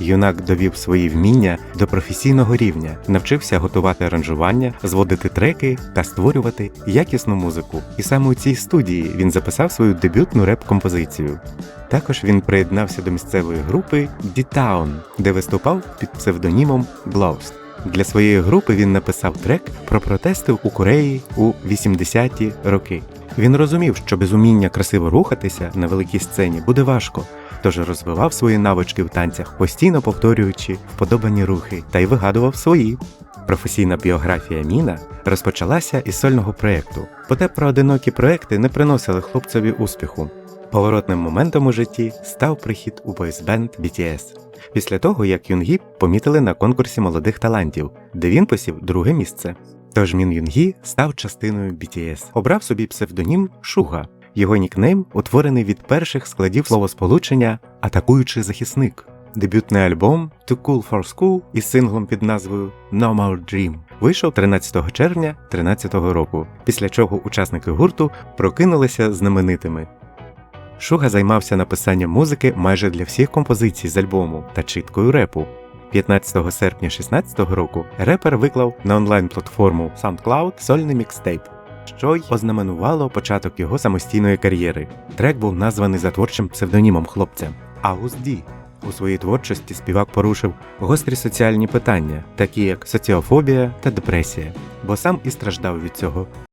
Юнак довів свої вміння до професійного рівня, навчився готувати аранжування, зводити треки та створювати якісну музику. І саме у цій студії він записав свою дебютну реп-композицію. Також він приєднався до місцевої групи D-Town, де виступав під псевдонімом Ghost. Для своєї групи він написав трек про протести у Кореї у 80-ті роки. Він розумів, що без уміння красиво рухатися на великій сцені буде важко, тож розвивав свої навички в танцях, постійно повторюючи вподобані рухи та й вигадував свої. Професійна біографія Міна розпочалася із сольного проєкту, проте проодинокі проекти не приносили хлопцеві успіху. Поворотним моментом у житті став прихід у бойсбенд BTS. Після того, як Юнгі помітили на конкурсі молодих талантів, де він посів друге місце. Тож Мін Юнгі став частиною BTS. Обрав собі псевдонім Шуга. Його нікнейм утворений від перших складів словосполучення Атакуючий захисник. Дебютний альбом «Too Cool for School» із синглом під назвою «No More Dream» вийшов 13 червня 2013 року, після чого учасники гурту прокинулися знаменитими. Шуга займався написанням музики майже для всіх композицій з альбому та чіткою репу. 15 серпня 2016 року репер виклав на онлайн-платформу SoundCloud сольний мікстейп, що й ознаменувало початок його самостійної кар'єри. Трек був названий за творчим псевдонімом хлопця Агуст Ді. У своїй творчості співак порушив гострі соціальні питання, такі як соціофобія та депресія, бо сам і страждав від цього.